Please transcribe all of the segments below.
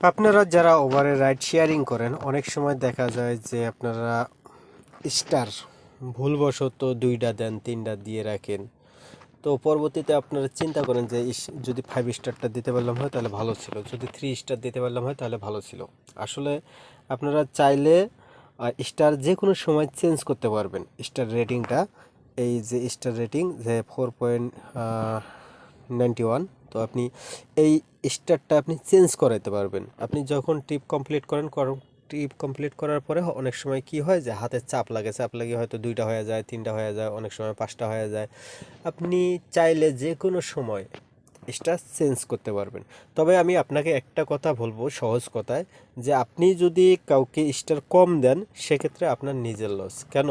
আপনারা যারা ওভারে রাইড শেয়ারিং করেন, অনেক সময় দেখা যায় যে আপনারা স্টার ভুলবশত দুইটা দেন তিনটা দিয়ে রাখেন। তো পরবর্তীতে আপনারা চিন্তা করেন যে যদি ফাইভ স্টারটা দিতে পারলাম হয়, তাহলে ভালো ছিল। যদি থ্রি স্টার দিতে পারলাম হয়, তাহলে ভালো ছিল। আসলে আপনারা চাইলে স্টার যে কোনো সময় চেঞ্জ করতে পারবেন। স্টার রেটিংটা এই যে স্টার রেটিং যে ফোর পয়েন্ট নাইনটি ওয়ান, তো আপনি এই স্টারটা আপনি চেঞ্জ করাইতে পারবেন। আপনি যখন ট্রিপ কমপ্লিট করেন ট্রিপ কমপ্লিট করার পরে অনেক সময় কি হয় যে হাতে চাপ লাগে চাপ লাগে হয়তো দুইটা হয়ে যায়, তিনটা হয়ে যায়, অনেক সময় পাঁচটা হয়ে যায়। আপনি চাইলে যে কোনো সময় স্টার চেঞ্জ করতে পারবেন। তবে আমি আপনাকে একটা কথা বলব সহজ কথায়, যে আপনি যদি কাউকে স্টার কম দেন, সেক্ষেত্রে আপনার নিজের লস কেন?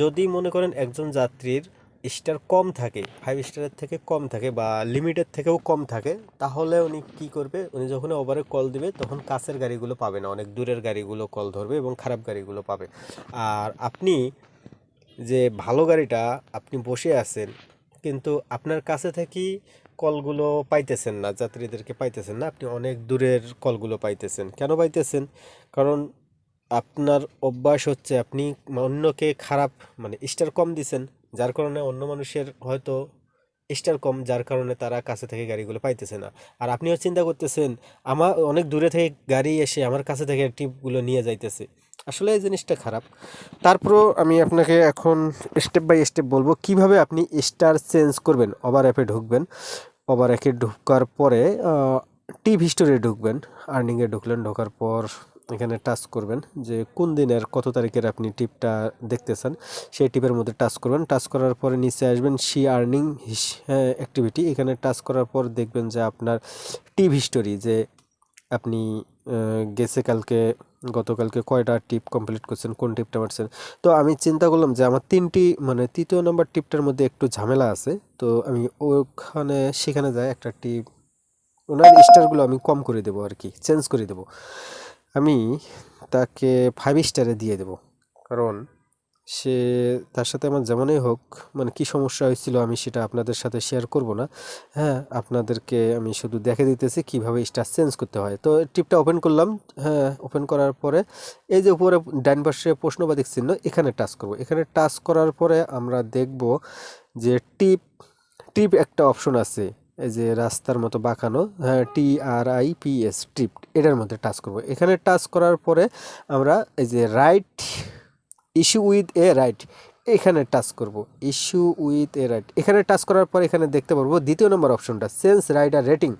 যদি মনে করেন একজন যাত্রীর স্টার কম থাকে ফাইভ স্টারের থেকে কম থাকে বা লিমিটের থেকেও কম থাকে, তাহলে উনি কি করবে? উনি যখন ওভারে কল দিবে, তখন কাছের গাড়িগুলো পাবে না, অনেক দূরের গাড়িগুলো কল ধরবে এবং খারাপ গাড়িগুলো পাবে। আর আপনি যে ভালো গাড়িটা আপনি বসে আছেন, কিন্তু আপনার কাছে থেকেই কলগুলো পাইতেছেন না, যাত্রীদেরকে পাইতেছেন না, আপনি অনেক দূরের কলগুলো পাইতেছেন। কেন পাইতেছেন? কারণ আপনার অভ্যাস হচ্ছে আপনি অন্যকে খারাপ মানে স্টার কম দিছেন যার কারণে অন্য মানুষের হয়তো স্টার কম, যার কারণে তারা কাছে থেকে গাড়িগুলো পাইতেছে না। আর আপনিও চিন্তা করতেছেন আমার অনেক দূরে থেকে গাড়ি এসে আমার কাছে থেকে টিপগুলো নিয়ে যাইতেছে। আসলে এই জিনিসটা খারাপ। তারপরও আমি আপনাকে এখন স্টেপ বাই স্টেপ বলব, কীভাবে আপনি স্টার চেঞ্জ করবেন? ওভার অ্যাপে ঢুকবেন। ওভার অ্যাপে ঢুকার পরে টিপ হিস্টোরি ঢুকবেন। আর্নিংয়ে ঢুকলেন, ঢোকার পর এখানে টাচ করবেন যে কোন দিনের কত তারিখের আপনি টিপটা দেখতে চান সেই টিপের মধ্যে টাচ করবেন। টাচ করার পরে নিচে আসবেন সি আর্নিং অ্যাক্টিভিটি। এখানে টাচ করার পর দেখবেন যে আপনার টিপ হিস্টোরি, যে আপনি গেছে কালকে, গতকালকে কয়টা টিপ কমপ্লিট করছেন, কোন টিপটা মারছেন। তো আমি চিন্তা করলাম যে আমার তিনটি মানে তৃতীয় নম্বর টিপটার মধ্যে একটু ঝামেলা আছে, তো আমি ওখানে, সেখানে যাই, একটা টিপ, ওনার স্টারগুলো আমি কম করে দেবো আর কি, চেঞ্জ করে দেবো। আমি তাকে ফাইভ স্টারে দিয়ে দেবো। কারণ সে তার সাথে আমার যেমনই হোক মানে কি সমস্যা হয়েছিল আমি সেটা আপনাদের সাথে শেয়ার করব না। হ্যাঁ আপনাদেরকে আমি শুধু দেখে দিতেছি কীভাবে স্টার চেঞ্জ করতে হয়। তো টিপটা ওপেন করলাম। হ্যাঁ ওপেন করার পরে এই যে উপরে ডান পাশে প্রশ্নবাদিক চিহ্ন, এখানে টাচ করব। এখানে টাচ করার পরে আমরা দেখব যে টিপ টিপ একটা অপশন আছে। এই যে রাস্তার মতো বাঁকানো হ্যাঁ T R I P S, trip, এটার মধ্যে টাচ করব। এখানে টাচ করার পরে আমরা এই যে right, issue with a right এখানে টাচ করব। ইস্যু উইথ এ রাইট এখানে টাচ করার পর এখানে দেখতে পারব দ্বিতীয় নম্বর অপশনটা সেন্স রাইডার রেটিং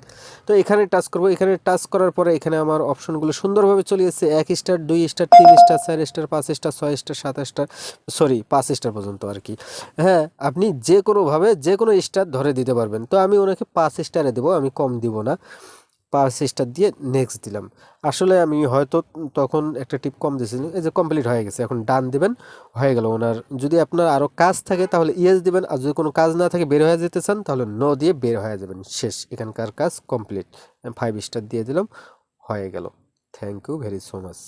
তো এখানে টাচ করব, এখানে টাচ করার পরে এখানে আমার অপশনগুলো সুন্দরভাবে চলে এসেছে। এক স্টার দুই স্টার তিন স্টার চার স্টার পাঁচ স্টার ছয় স্টার সাত স্টার সরি পাঁচ স্টার পর্যন্ত আর কি। হ্যাঁ আপনি যে কোনোভাবে যে কোনো স্টার ধরে দিতে পারবেন। তো আমি ওনাকে পাঁচ স্টারে দেবো, আমি কম দিব না। পাঁচ সিস্টার দিয়ে নেক্সট দিলাম। আসলে আমি হয়তো তখন একটা টিপ কম দিয়েছিলাম, এই যে কমপ্লিট হয়ে গেছে, এখন ডান দিবেন, হয়ে গেল। ওনার যদি আপনার আরও কাজ থাকে তাহলে ইয়েস দিবেন, আর যদি কোনো কাজ না থাকে বের হয়ে যেতে চান, তাহলে নো দিয়ে বের হয়ে যাবেন। শেষ, এখানকার কাজ কমপ্লিট ফাইভ স্টার দিয়ে দিলাম, হয়ে গেল। Thank you very so much